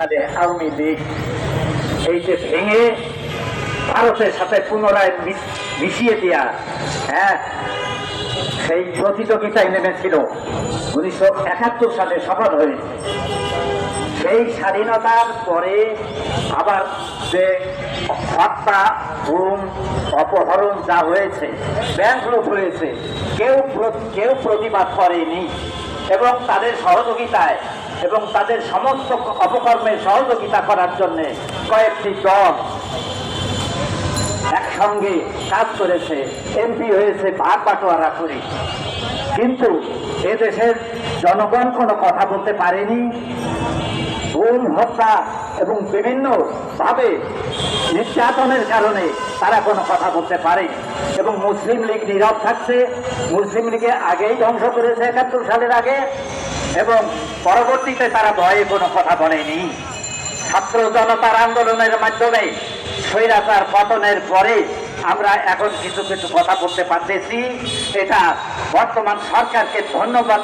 আওয়ামী লীগ, এই যে ভেঙে ভারতের সাথে পুনরায় মিশিয়ে দেয়া হ্যাঁ সেই প্রতিযোগিতায় নেমেছিল উনিশশো একাত্তর সালে সফল হয়েছে সেই স্বাধীনতার পরে আবার যে হত্যা গুম অপহরণ যা হয়েছে ব্যাংক লুট হয়েছে, কেউ কেউ প্রতিবাদ করেনি এবং তাদের সহযোগিতায় এবং তাদের সমস্ত অপকর্মের সহযোগিতা করার জন্য কয়েকটি দল একসঙ্গে কাজ করেছে। এমপি হয়েছে ভাগ বাটোয়ারা করে। কিন্তু এদেশের জনগণ কোনো কথা বলতে পারেনি। গুম হত্যা এবং বিভিন্ন ভাবে নির্যাতনের কারণে তারা কোনো কথা বলতে পারে এবং মুসলিম লীগ নীরব থাকছে। মুসলিম লীগে আগেই ধ্বংস করেছে একাত্তর সালের আগে। এবং পরবর্তীতে তারা ভয়ে কোনো কথা বলেনি ছাত্র জনতার আন্দোলনের মাধ্যমে স্বৈরাচার পতনের পরে আমরা এখন কিছু কিছু কথা বলতে পারতেছি এটা বর্তমান সরকারকে ধন্যবাদ।